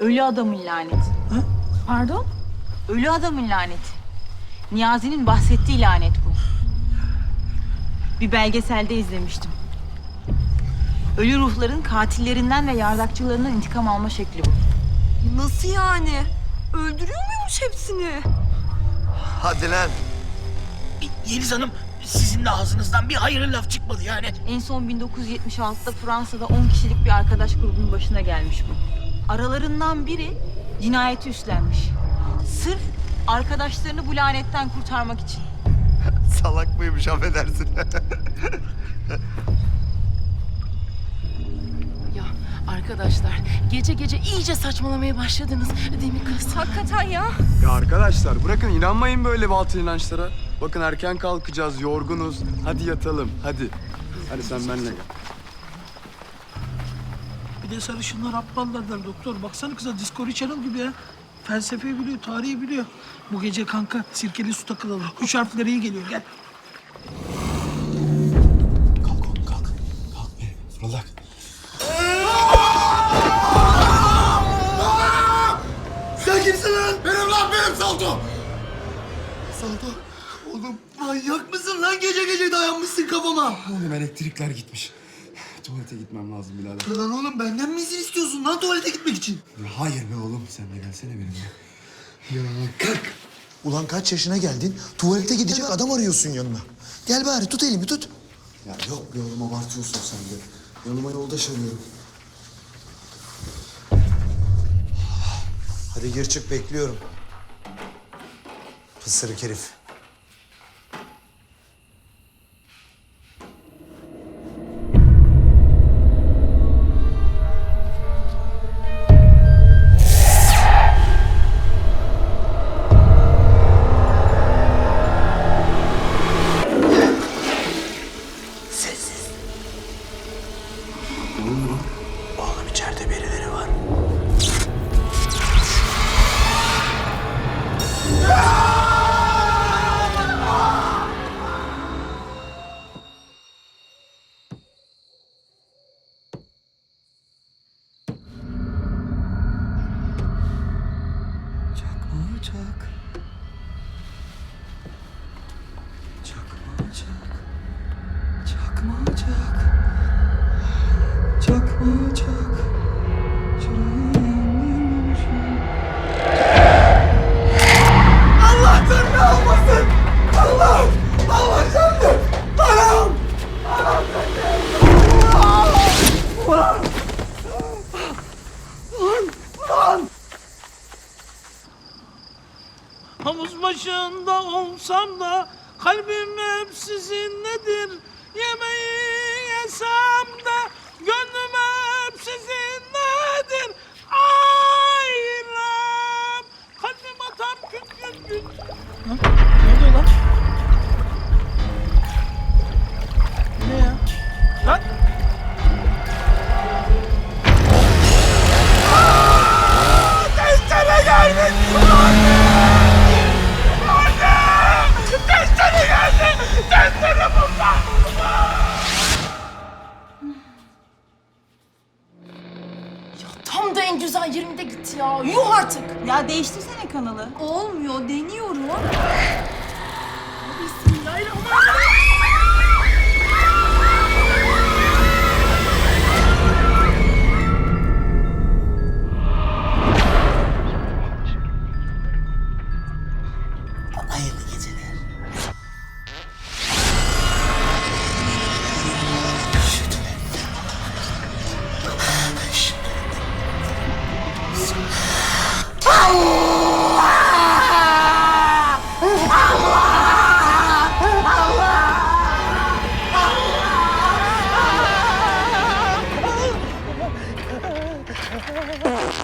Ölü adamın laneti. Pardon? Ölü adamın laneti. Niyazi'nin bahsettiği lanet bu. Bir belgeselde izlemiştim. Ölü ruhların katillerinden ve yardakçılarından intikam alma şekli bu. Nasıl yani? Öldürüyor muymuş hepsini? Hadi lan. Yeliz Hanım sizin de ağzınızdan bir hayırlı laf çıkmadı yani. En son 1976'da Fransa'da 10 kişilik bir arkadaş grubunun başına gelmiş bu. Aralarından biri cinayeti üstlenmiş. Sırf arkadaşlarını bu lanetten kurtarmak için. Salak mıymış affedersin. Ya arkadaşlar gece gece iyice saçmalamaya başladınız değil mi kız? Hakikaten ya. Ya arkadaşlar bırakın inanmayın böyle batıl inançlara. Bakın erken kalkacağız, yorgunuz. Hadi yatalım, hadi. Hadi sen benimle gel. Bir de sarışınlar aptallardır doktor. Baksana kıza Discovery Channel gibi ya. Felsefeyi biliyor, tarihi biliyor. Bu gece kanka sirkeli su takılalım. Üç harfleri iyi geliyor gel. Kalk oğlum kalk. Kalk be fırlak. Sen kimsin lan? Benim lan benim Salto. Salto. Oğlum manyak mısın lan gece gece dayanmışsın kafama. Oğlum elektrikler gitmiş. Tuvalete gitmem lazım birader. Lan oğlum benden mi izin istiyorsun lan tuvalete gitmek için? Hayır be oğlum sen de gelsene benimle. Yanıma kalk. Ulan kaç yaşına geldin? Tuvalete gidecek adam arıyorsun yanına. Gel bari tut elimi tut. Ya yok be oğlum abartıyorsun sen de. Yanıma yoldaş arıyorum. Hadi gir çık bekliyorum. Pısırık herif. Çakma Havuz başında olsam da kalbim hep sizinledir. Yemeği yesem de gönlüm hep sizinledir. Ayrım kalbim atar küt küt küt. Ha? 20'de git ya. Yuh artık. Ya değiştirsene kanalı. Olmuyor. Deniyorum. Bismillahirrahmanirrahim. Hayırlı geceler. Ha ha ha ha!